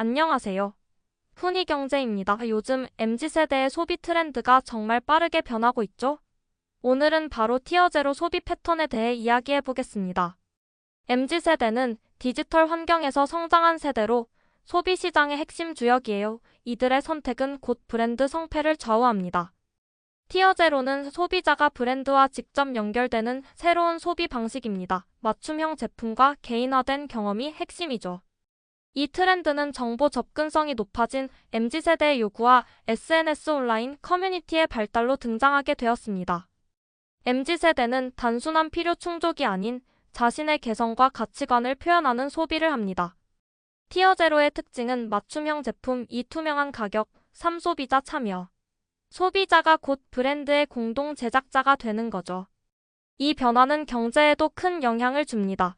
안녕하세요. 훈이경제입니다. 요즘 MZ세대의 소비 트렌드가 정말 빠르게 변하고 있죠? 오늘은 바로 티어제로 소비 패턴에 대해 이야기해 보겠습니다. MZ세대는 디지털 환경에서 성장한 세대로 소비 시장의 핵심 주역이에요. 이들의 선택은 곧 브랜드 성패를 좌우합니다. 티어제로는 소비자가 브랜드와 직접 연결되는 새로운 소비 방식입니다. 맞춤형 제품과 개인화된 경험이 핵심이죠. 이 트렌드는 정보 접근성이 높아진 MZ세대의 요구와 SNS 온라인 커뮤니티의 발달로 등장하게 되었습니다. MZ세대는 단순한 필요 충족이 아닌 자신의 개성과 가치관을 표현하는 소비를 합니다. 티어 제로의 특징은 맞춤형 제품, 이 투명한 가격, 3소비자 참여. 소비자가 곧 브랜드의 공동 제작자가 되는 거죠. 이 변화는 경제에도 큰 영향을 줍니다.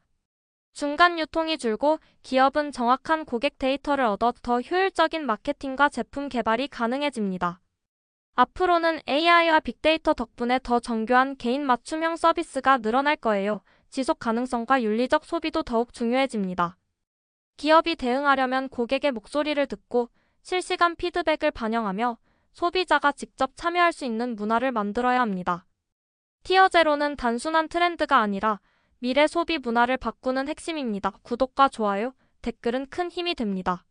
중간 유통이 줄고 기업은 정확한 고객 데이터를 얻어 더 효율적인 마케팅과 제품 개발이 가능해집니다. 앞으로는 AI와 빅데이터 덕분에 더 정교한 개인 맞춤형 서비스가 늘어날 거예요. 지속 가능성과 윤리적 소비도 더욱 중요해집니다. 기업이 대응하려면 고객의 목소리를 듣고 실시간 피드백을 반영하며 소비자가 직접 참여할 수 있는 문화를 만들어야 합니다. 티어 제로는 단순한 트렌드가 아니라 미래 소비 문화를 바꾸는 핵심입니다. 구독과 좋아요, 댓글은 큰 힘이 됩니다.